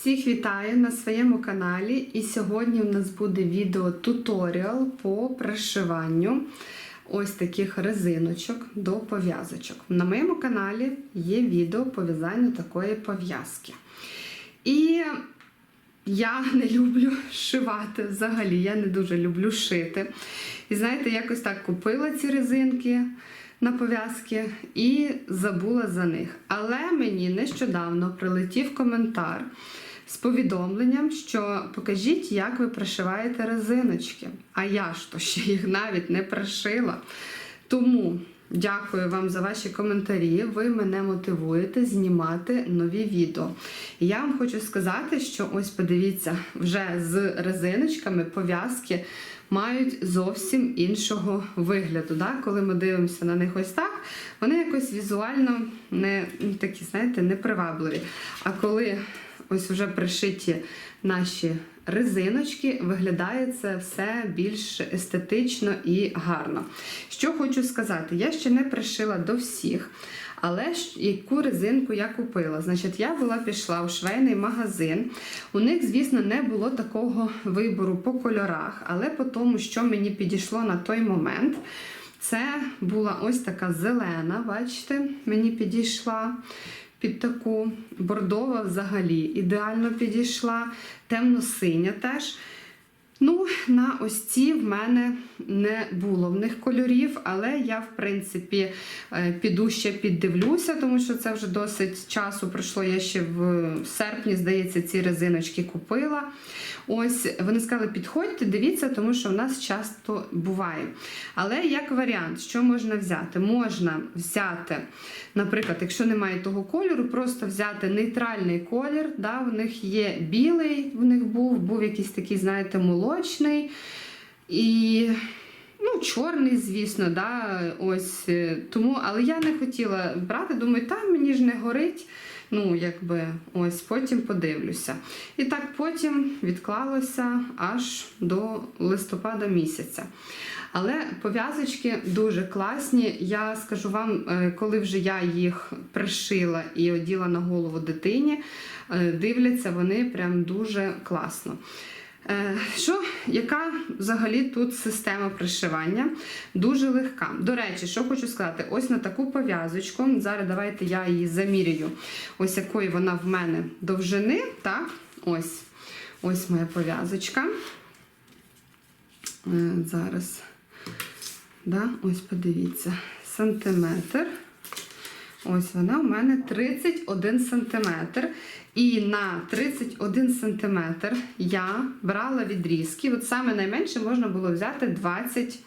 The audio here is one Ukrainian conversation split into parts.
Всіх вітаю на своєму каналі. І сьогодні у нас буде відео-туторіал по пришиванню ось таких резиночок до пов'язочок. На моєму каналі є відео по в'язанню такої пов'язки. І я не люблю шивати взагалі, я не дуже люблю шити. І знаєте, якось так купила ці резинки на пов'язки і забула за них. Але мені нещодавно прилетів коментар з повідомленням, що покажіть, як ви пришиваєте резиночки. А я ж то ще їх навіть не пришила. Тому дякую вам за ваші коментарі. Ви мене мотивуєте знімати нові відео. І я вам хочу сказати, що ось подивіться, вже з резиночками пов'язки мають зовсім іншого вигляду. Да? Коли ми дивимося на них ось так, вони якось візуально не такі, знаєте, непривабливі. А коли ось вже пришиті наші резиночки, виглядає це все більш естетично і гарно. Що хочу сказати, я ще не пришила до всіх. Але яку резинку я купила? Значить, я була пішла у швейний магазин. У них, звісно, не було такого вибору по кольорах, але по тому, що мені підійшло на той момент, це була ось така зелена, бачите, мені підійшла. Під таку бордова взагалі ідеально підійшла, темно-синя теж. Ну, на ось ці в мене не було в них кольорів, але я, в принципі, е, піду ще піддивлюся, тому що це вже досить часу пройшло. Я ще в серпні, здається, ці резиночки купила. Ось вони сказали, підходьте, дивіться, тому що в нас часто буває. Але як варіант, що можна взяти? Можна взяти, наприклад, якщо немає того кольору, просто взяти нейтральний колір. Да, В них є білий, в них був, був якийсь такий, знаєте, молочний. І Ну, чорний, звісно, да, ось е, тому, але я не хотіла брати, думаю, там мені ж не горить. Ну, якби ось потім подивлюся. І так потім відклалося аж до листопада місяця. Але пов'язочки дуже класні. Я скажу вам, е, коли вже я їх пришила і оділа на голову дитині, е, дивляться вони прям дуже класно. Е, Що, яка взагалі тут система пришивання? Дуже легка. До речі, що хочу сказати, ось на таку пов'язочку. Зараз давайте я її замірюю, ось якої вона в мене довжини. Так, ось ось моя пов'язочка. Е, Зараз, да, ось подивіться, сантиметр. Ось вона у мене 31 сантиметр. І на 31 сантиметр я брала відрізки. От саме найменше можна було взяти 20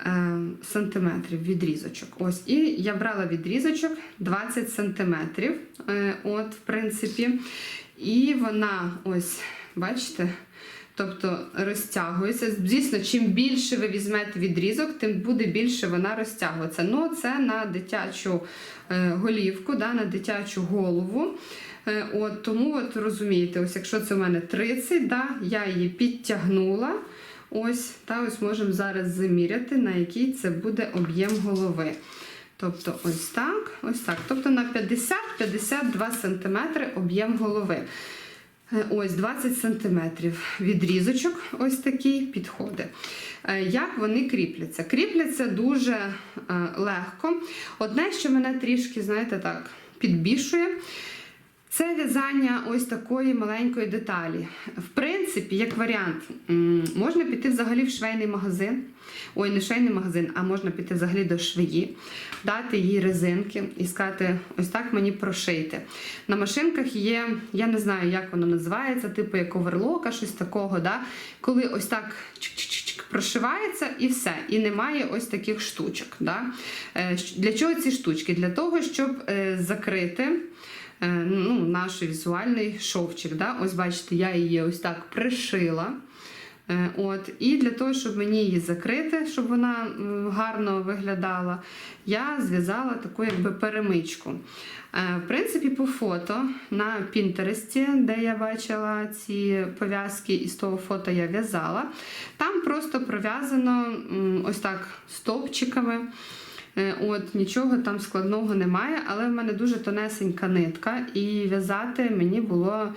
е, сантиметрів відрізочок. Ось, і я брала відрізочок 20 сантиметрів. Е, от, в принципі. І вона, ось, бачите, Тобто розтягується. Звісно, чим більше ви візьмете відрізок, тим буде більше вона розтягуватися. Ну, це на дитячу е, голівку, да, на дитячу голову. Е, от, Тому от розумієте, ось якщо це у мене 30, да, я її підтягнула. Ось, та ось можемо зараз заміряти, на який це буде об'єм голови. Тобто, ось так, ось так. Тобто на 50-52 см об'єм голови. Е, Ось 20 см відрізочок, ось такий підходить. Е, Як вони кріпляться? Кріпляться дуже е, легко. Одне, що мене трішки, знаєте, так, підбішує. Це в'язання ось такої маленької деталі. В принципі, як варіант, можна піти взагалі в швейний магазин. Ой, не швейний магазин, а можна піти взагалі до швеї, дати їй резинки і сказати, ось так мені прошийте. На машинках є, я не знаю, як воно називається, типу як оверлока, щось такого. да? Коли ось так прошивається і все. І немає ось таких штучок. Да? Е, Для чого ці штучки? Для того, щоб е, закрити е, ну, наш візуальний шовчик. Да? Ось бачите, я її ось так пришила. Е, От, І для того, щоб мені її закрити, щоб вона гарно виглядала, я зв'язала таку якби перемичку. Е, В принципі, по фото на Пінтересті, де я бачила ці пов'язки, і з того фото я в'язала, там просто пров'язано ось так стовпчиками. Е, От нічого там складного немає, але в мене дуже тонесенька нитка, і в'язати мені було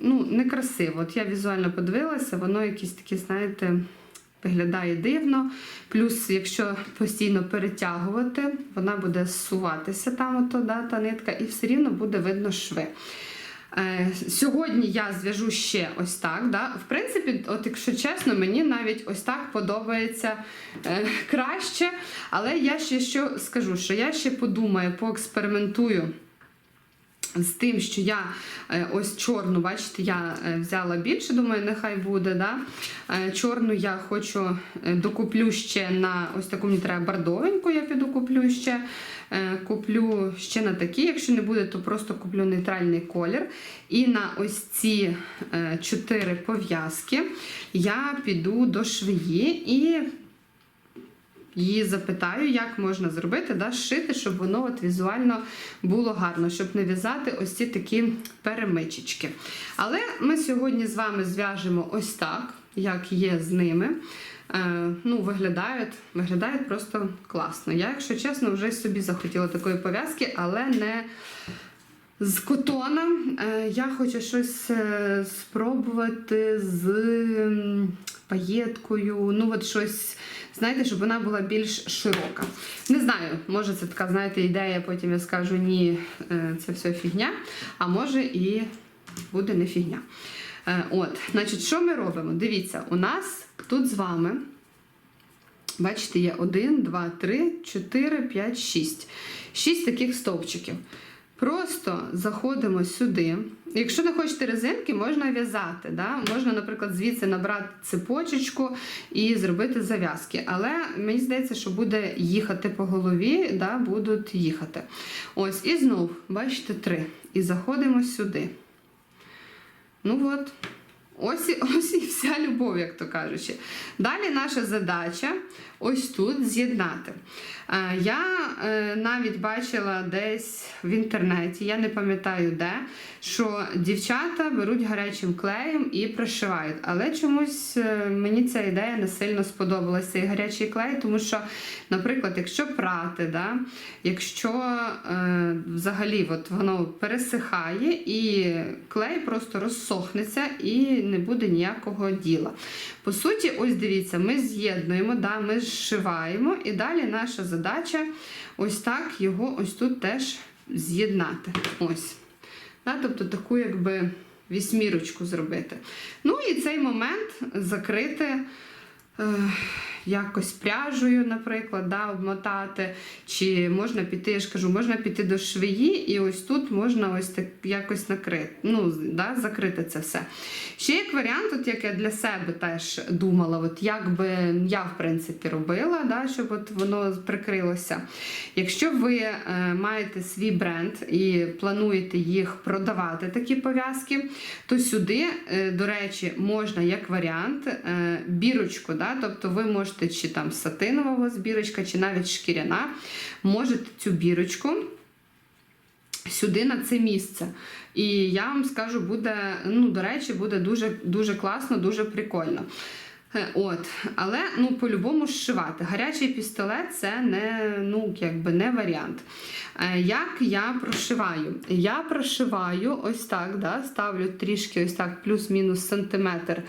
ну, некрасиво. От я візуально подивилася, воно якесь таке, знаєте, виглядає дивно. Плюс, якщо постійно перетягувати, вона буде зсуватися там, ото, да, та нитка, і все рівно буде видно шви. Е, Сьогодні я зв'яжу ще ось так. Да? В принципі, от якщо чесно, мені навіть ось так подобається е, краще. Але я ще що скажу, що я ще подумаю, поекспериментую. З тим, що я е, ось чорну, бачите, я е, взяла більше, думаю, нехай буде. Да? Е, Чорну я хочу докуплю ще на ось таку мені треба бордовеньку, я піду куплю ще. Куплю ще на такі, якщо не буде, то просто куплю нейтральний колір. І на ось ці чотири пов'язки я піду до швеї і її запитаю, як можна зробити, да, зшити, щоб воно от візуально було гарно, щоб не в'язати ось ці такі перемичечки. Але ми сьогодні з вами зв'яжемо ось так, як є з ними. Е, ну, виглядають, виглядають просто класно. Я, якщо чесно, вже собі захотіла такої пов'язки, але не з котоном. Е, я хочу щось е, спробувати з паєткою. Ну, от щось, знаєте, щоб вона була більш широка. Не знаю, може це така, знаєте, ідея, потім я скажу, ні, е, це все фігня, а може і буде не фігня. От, значить, що ми робимо? Дивіться, у нас тут з вами. Бачите, є 1, 2, 3, 4, 5, 6. 6 таких стовпчиків. Просто заходимо сюди. Якщо не хочете резинки, можна в'язати. Да? Можна, наприклад, звідси набрати цепочечку і зробити зав'язки. Але мені здається, що буде їхати по голові, да? будуть їхати. Ось, і знов, бачите, 3. І заходимо сюди. Ну от. Ось, і- ось і вся любов, як то кажучи. Далі наша задача ось тут з'єднати. Е, Я е, навіть бачила десь в інтернеті, я не пам'ятаю де, що дівчата беруть гарячим клеєм і пришивають. Але чомусь е, мені ця ідея не сильно сподобалася, цей гарячий клей, тому що, наприклад, якщо прати, да, якщо взагалі от воно пересихає і клей просто розсохнеться і не буде ніякого діла. По суті, ось дивіться, ми з'єднуємо, да, ми зшиваємо, і далі наша задача ось так його ось тут теж з'єднати. Ось. Да, тобто таку якби вісьмірочку зробити. Ну і цей момент закрити. Е, якось пряжею, наприклад, да, обмотати. Чи можна піти, я ж кажу, можна піти до швеї, і ось тут можна ось так якось накрити, ну, да, закрити це все. Ще як варіант, от як я для себе теж думала, от як би я в принципі робила, да, щоб от воно прикрилося. Якщо ви е, маєте свій бренд і плануєте їх продавати, такі пов'язки, то сюди, е, до речі, можна як варіант е, бірочку, да, тобто ви можете чи там сатинового збірочка, чи навіть шкіряна, можете цю бірочку сюди на це місце. І я вам скажу, буде, ну, до речі, буде дуже, дуже класно, дуже прикольно. Е, От, але ну по-любому зшивати. Гарячий пістолет це не, ну, якби не варіант. Е, Як я прошиваю? Я прошиваю ось так, да, ставлю трішки ось так, плюс-мінус сантиметр.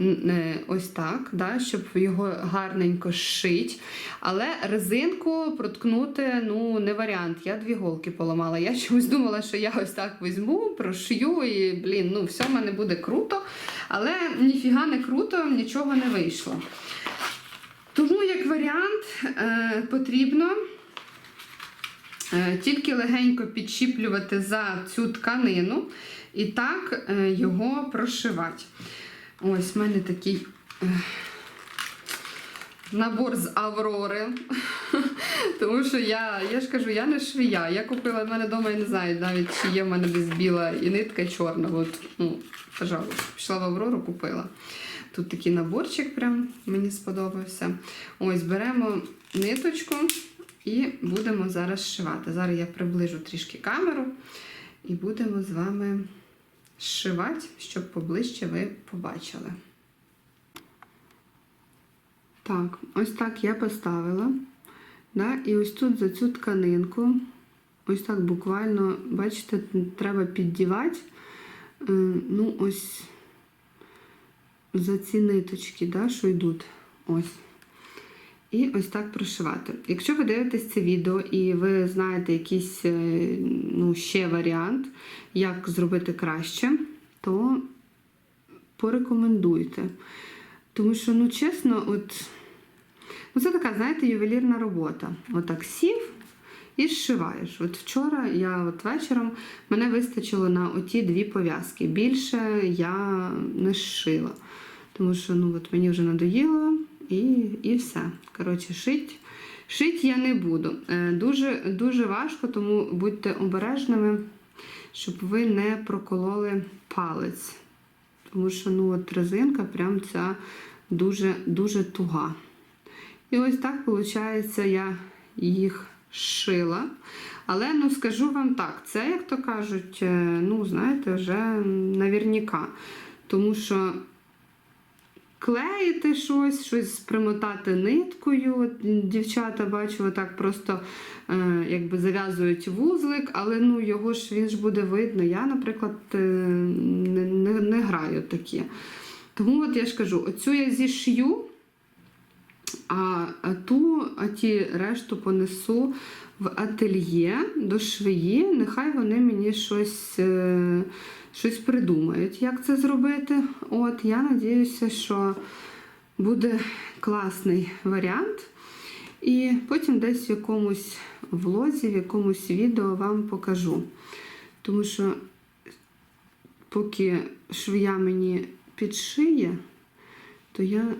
е, Ось так, да, щоб його гарненько шить. Але резинку проткнути ну, не варіант. Я дві голки поламала. Я чомусь думала, що я ось так візьму, прошию і, блін, ну все в мене буде круто. Але ніфіга не круто, нічого не вийшло. Тому, як варіант, е, потрібно е, тільки легенько підчіплювати за цю тканину і так е, його прошивати. Ось в мене такий набор з Аврори. Тому що я, я ж кажу, я не швія. Я купила в мене вдома, я не знаю, навіть чи є в мене десь біла і нитка чорна. От, ну, пожалуйста, пішла в Аврору, купила. Тут такий наборчик прям мені сподобався. Ось беремо ниточку і будемо зараз зшивати. Зараз я приближу трішки камеру і будемо з вами зшивати, щоб поближче ви побачили. Так, ось так я поставила. Да? І ось тут за цю тканинку, ось так буквально, бачите, треба піддівати е, ну, ось за ці ниточки, да, що йдуть. Ось. І ось так прошивати. Якщо ви дивитесь це відео і ви знаєте якийсь е, ну, ще варіант, як зробити краще, то порекомендуйте. Тому що, ну чесно, от, ну, це така, знаєте, ювелірна робота. Отак сів і зшиваєш. От вчора я от вечором мене вистачило на оті дві пов'язки. Більше я не зшила. Тому що ну, от мені вже надоїло і, і все. Коротше, шить. Шить я не буду. Е, Дуже, дуже важко, тому будьте обережними, щоб ви не прокололи палець. Тому що ну, от резинка прям ця дуже, дуже туга. І ось так, виходить, я їх шила. Але ну, скажу вам так, це, як то кажуть, е, ну, знаєте, вже навірніка. Тому що клеїти щось, щось примотати ниткою. Дівчата бачу, отак просто е, якби зав'язують вузлик, але ну, його ж він ж буде видно. Я, наприклад, е, не, не, не граю такі. Тому от я ж кажу, оцю я зішью, а, а ту, а ті решту понесу в ательє до швеї. Нехай вони мені щось. Е, щось придумають, як це зробити. От, я надіюся, що буде класний варіант. І потім десь в якомусь влозі, в якомусь відео вам покажу. Тому що, поки швія мені підшиє, то я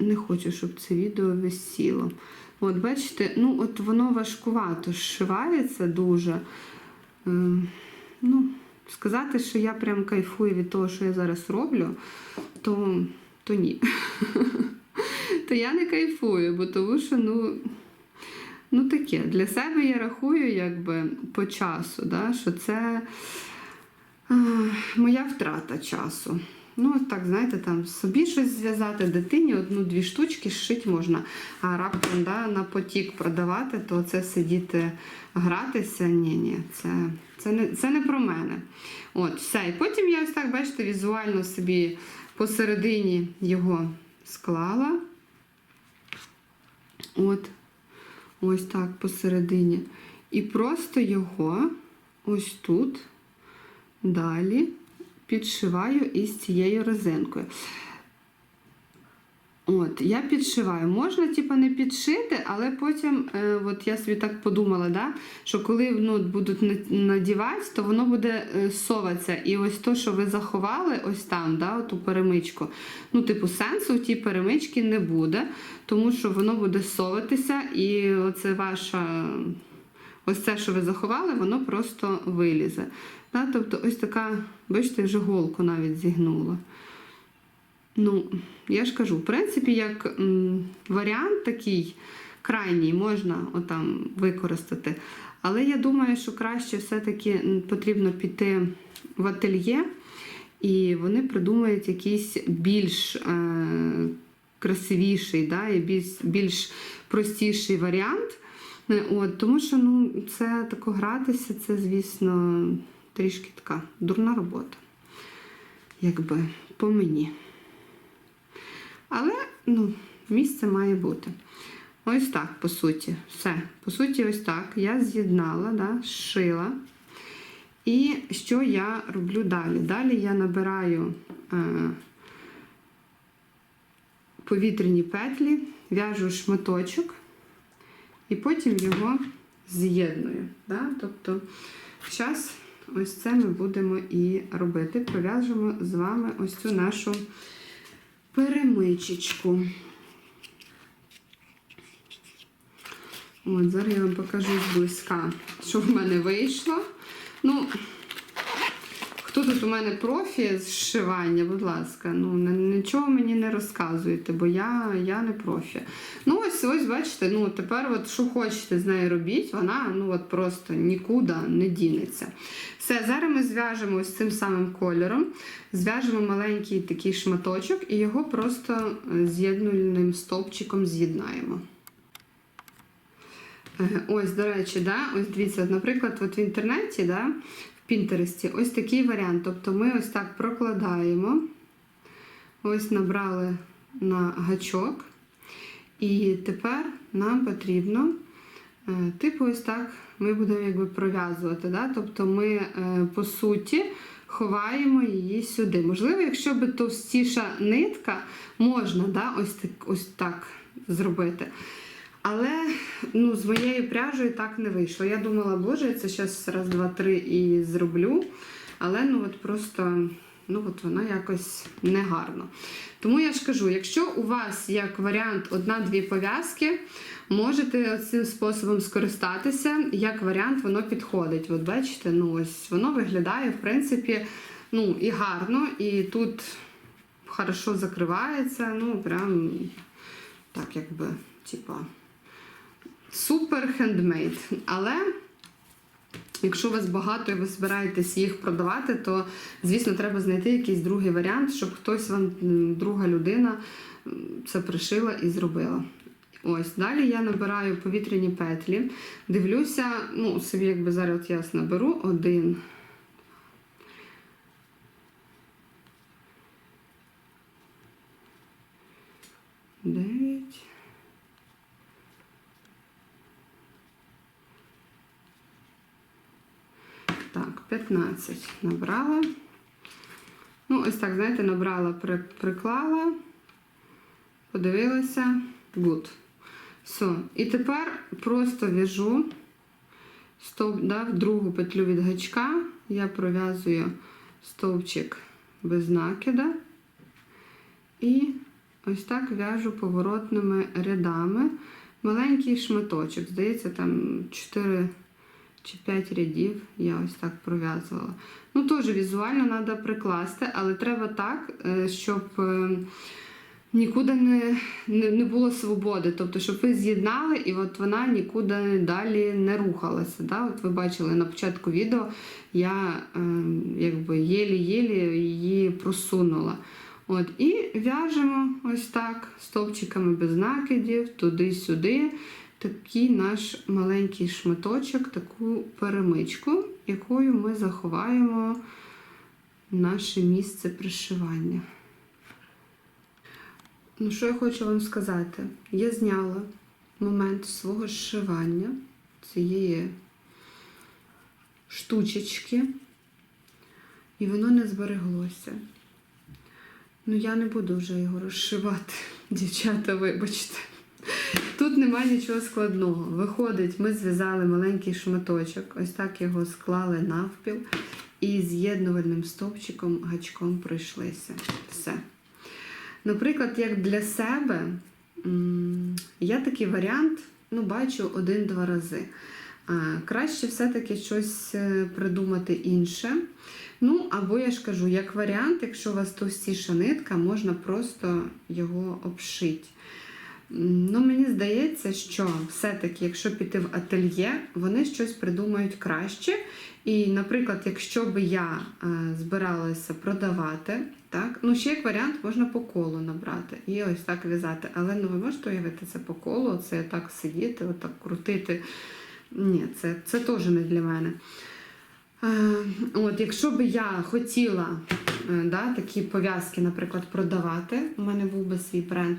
не хочу, щоб це відео висіло. От, бачите, ну от воно важкувато зшивається дуже. Ем, ну, Сказати, що я прям кайфую від того, що я зараз роблю, то, то ні. То я не кайфую, бо тому що, ну, ну таке, для себе я рахую якби по часу, да, що це а, моя втрата часу. Ну, так, знаєте, там собі щось зв'язати, дитині одну-дві штучки зшити можна, а раптом да, на потік продавати, то це сидіти, гратися. Ні, ні, це, це, не, це не про мене. От, все. І потім я ось так, бачите, візуально собі посередині його склала. От, ось так посередині. І просто його ось тут далі підшиваю із цією резинкою. От, я підшиваю. Можна, типу, не підшити, але потім, е, от я собі так подумала, да, що коли ну, будуть надівати, то воно буде е, соватися. І ось то, що ви заховали ось там, да, ту перемичку, ну, типу, сенсу в тій перемичці не буде, тому що воно буде соватися, і оце ваша. Ось це, що ви заховали, воно просто вилізе. Да? Тобто ось така, бачите, вже голку навіть зігнула. Ну, я ж кажу, в принципі, як м, варіант такий крайній можна отам використати. Але я думаю, що краще все-таки потрібно піти в ательє, і вони придумають якийсь більш е, красивіший да, і більш, більш простіший варіант. Е, От, тому що ну, це тако гратися, це, звісно, трішки така дурна робота. Якби по мені. Але ну, місце має бути. Ось так, по суті. Все. По суті, ось так. Я з'єднала, да, зшила. І що я роблю далі? Далі я набираю е, повітряні петлі, в'яжу шматочок і потім його з'єдную. Да? Тобто, зараз ось це ми будемо і робити. Пров'яжемо з вами ось цю нашу перемичечку. От, зараз я вам покажу зблизька, що в мене вийшло. Ну, хто тут у мене профі зшивання, будь ласка, ну нічого мені не розказуєте, бо я, я не профі. Ну, ось, ось, бачите, ну тепер от що хочете з нею робіть, вона ну от просто нікуди не дінеться. Все, зараз ми зв'яжемо ось цим самим кольором, зв'яжемо маленький такий шматочок і його просто е, з'єднувальним стовпчиком з'єднаємо. Ось, до речі, да, ось дивіться, наприклад, от в інтернеті да, Пінтересті. Ось такий варіант. Тобто ми ось так прокладаємо, ось набрали на гачок. І тепер нам потрібно, е, типу, ось так ми будемо якби пров'язувати. Да? Тобто ми, е, по суті, ховаємо її сюди. Можливо, якщо би товстіша нитка, можна да? ось, так, ось так зробити. Але ну, з моєю пряжею так не вийшло. Я думала, боже, я це зараз раз, два, три і зроблю. Але ну от просто ну, от воно якось негарно. Тому я ж кажу, якщо у вас як варіант одна-дві пов'язки, можете цим способом скористатися. Як варіант, воно підходить. От бачите, ну ось воно виглядає, в принципі, ну і гарно, і тут хорошо закривається. Ну, прям так, якби, типа, супер хендмейд. Але. Якщо у вас багато і ви збираєтесь їх продавати, то, звісно, треба знайти якийсь другий варіант, щоб хтось вам, друга людина, це пришила і зробила. Ось, далі я набираю повітряні петлі, дивлюся, ну, собі, якби зараз от я наберу один. Дев'ять. Так, 15 набрала. Ну, ось так, знаєте, набрала, при, приклала, подивилася, good. Все. І тепер просто в'яжу стовп, да, в другу петлю від гачка. Я пров'язую стовпчик без накида. І ось так в'яжу поворотними рядами. Маленький шматочок. Здається, там 4 чи 5 рядів я ось так пров'язувала. Ну, теж візуально треба прикласти, але треба так, е, щоб е, нікуди не, не, було свободи. Тобто, щоб ви з'єднали, і от вона нікуди далі не рухалася. Да? От ви бачили на початку відео, я е, якби єлі-єлі її просунула. От, І в'яжемо ось так, стовпчиками без накидів, туди-сюди такий наш маленький шматочок, таку перемичку, якою ми заховаємо наше місце пришивання. Ну, що я хочу вам сказати? Я зняла момент свого зшивання цієї штучечки, і воно не збереглося. Ну, я не буду вже його розшивати, дівчата, вибачте. Тут немає нічого складного. Виходить, ми зв'язали маленький шматочок, ось так його склали навпіл і з'єднувальним стовпчиком гачком пройшлися. Все. Наприклад, як для себе, я такий варіант ну, бачу один-два рази. Краще все-таки щось е, придумати інше. Ну, або я ж кажу, як варіант, якщо у вас товстіша нитка, можна просто його обшити. Ну, мені здається, що все-таки, якщо піти в ательє, вони щось придумають краще. І, наприклад, якщо би я е, збиралася продавати, так, ну ще як варіант можна по колу набрати і ось так в'язати. Але ну ви можете уявити це по колу, це так сидіти, отак крутити. Ні, це, це теж не для мене. Е, От, якщо би я хотіла е, да, такі пов'язки, наприклад, продавати, у мене був би свій бренд,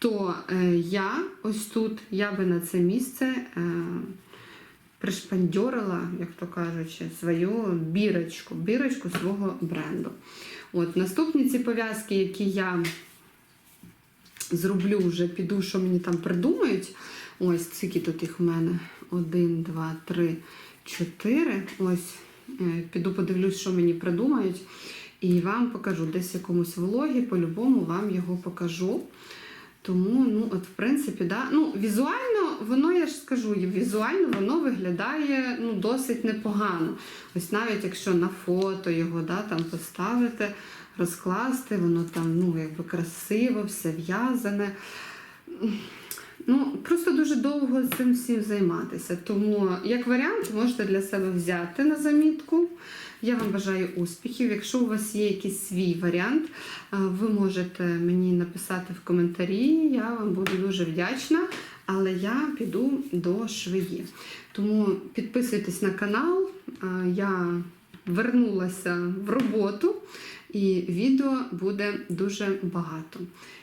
то е, я ось тут, я би на це місце е, пришпандьорила, як то кажучи, свою бірочку, бірочку свого бренду. От, наступні ці пов'язки, які я зроблю вже, піду, що мені там придумають. Ось, скільки тут їх в мене? Один, два, три, чотири. Ось, е, піду подивлюсь, що мені придумають. І вам покажу десь в якомусь влогі, по-любому вам його покажу. Тому, ну, от, в принципі, да, ну, візуально, воно, я ж скажу, візуально воно виглядає ну, досить непогано. Ось навіть якщо на фото його да, там поставити, розкласти, воно там ну, якби красиво, все в'язане. Ну, просто дуже довго цим всім займатися. Тому, як варіант, можете для себе взяти на замітку. Я вам бажаю успіхів. Якщо у вас є якийсь свій варіант, е, ви можете мені написати в коментарі. Я вам буду дуже вдячна. Але я піду до швеї. Тому підписуйтесь на канал. Е, Я вернулася в роботу, і відео буде дуже багато.